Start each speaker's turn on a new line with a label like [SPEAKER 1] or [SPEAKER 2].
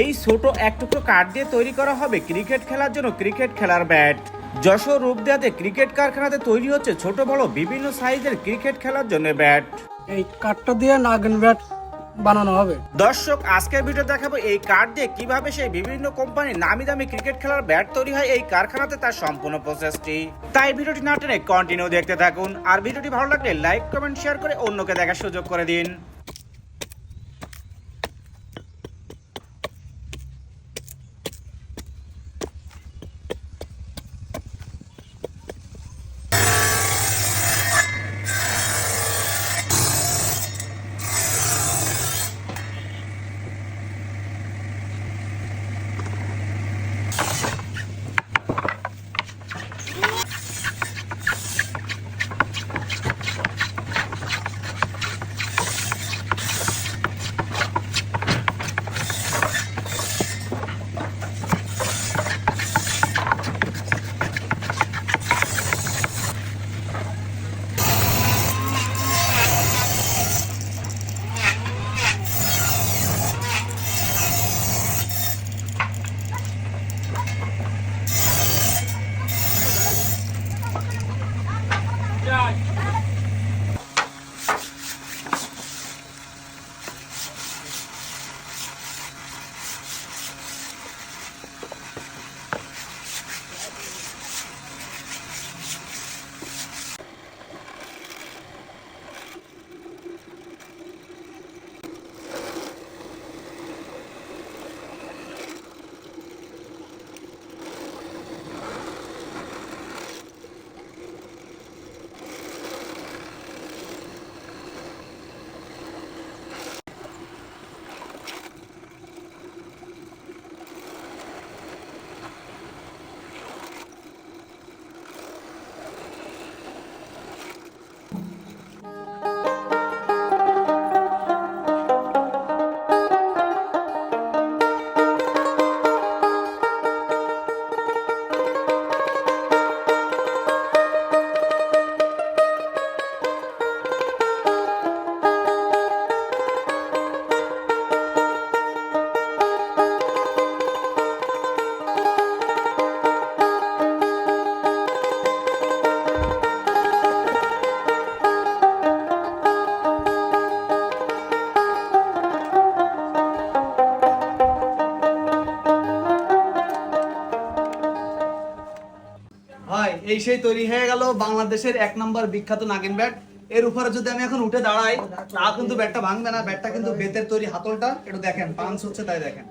[SPEAKER 1] এই ছোট এক টুকরো কাঠ দিয়ে তৈরি করা হবে ক্রিকেট খেলার জন্য ক্রিকেট খেলার ব্যাট। যশোর রূপদিয়াতে ক্রিকেট কারখানাতে তৈরি হচ্ছে ছোট বড় বিভিন্ন সাইজের ক্রিকেট খেলার জন্য ব্যাট।
[SPEAKER 2] এই কাঠটা দিয়ে নাগিন ব্যাট বানানো হবে।
[SPEAKER 1] দর্শক আজকের ভিডিও দেখাবো এই কাঠ দিয়ে কীভাবে সেই বিভিন্ন কোম্পানির নামি দামি ক্রিকেট খেলার ব্যাট তৈরি হয় এই কারখানাতে তার সম্পূর্ণ প্রসেসটি। তাই ভিডিওটি না টেনে কন্টিনিউ দেখতে থাকুন। আর ভিডিওটি ভালো লাগলে লাইক কমেন্ট শেয়ার করে অন্যকে দেখার সুযোগ করে দিন।
[SPEAKER 3] এই সেই তৈরি হয়ে গেল বাংলাদেশের এক নম্বর বিখ্যাত নাগিন ব্যাট। এর উপরে যদি আমি এখন উঠে দাঁড়াই, তা কিন্তু ব্যাটটা ভাঙবে না, ব্যাটটা কিন্তু বেতের তৈরি হাতলটা এটা দেখেন, পাঞ্চ হচ্ছে তাই দেখেন।